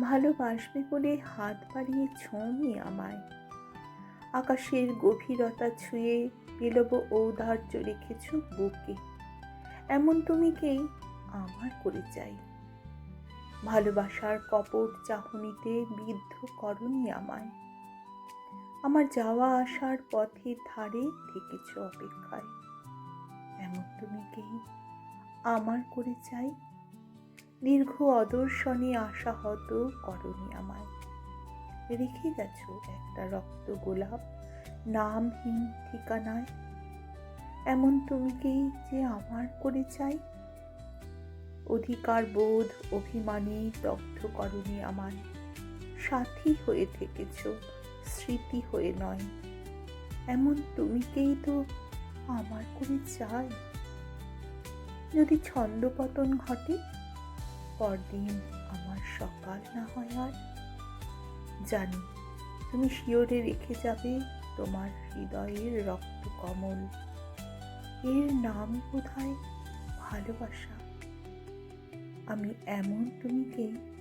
ভালোবাসবে বলে হাত বাড়িয়ে ছোঁনি আমায়। আকাশের গভীরতা ছুঁয়ে বিলব ঔদার্য রেখেছ বুকে। এমন তুমি তুমিকেই আমার করে চাই। ভালোবাসার কপট চাহনিতে বিদ্ধ করনি আমায়। আমার যাওয়া আসার পথের ধারে থেকেছ অপেক্ষায়। এমন তুমি তুমিকেই আমার করে চাই দীর্ঘ অদর্শনে আশাহত করণী আমায়। রেখে গেছো একটা রক্ত গোলাপ, নামহীন ঠিকানায়। এমন তুমিকেই যে আমার করে চাই অধিকার বোধ অভিমানে দগ্ধ করণী আমায়। সাথী হয়ে থেকেছ, স্মৃতি হয়ে নয়। এমন তুমিকেই তো আমার করে চাই যদি ছন্দপতন ঘটে পরদিন আমার সকাল না হয় আর? জানি, তুমি শিওরে রেখে যাবে তোমার হৃদয়ের রক্ত কমল। এর নাম কোথায় ভালোবাসা। আমি এমন তুমিকে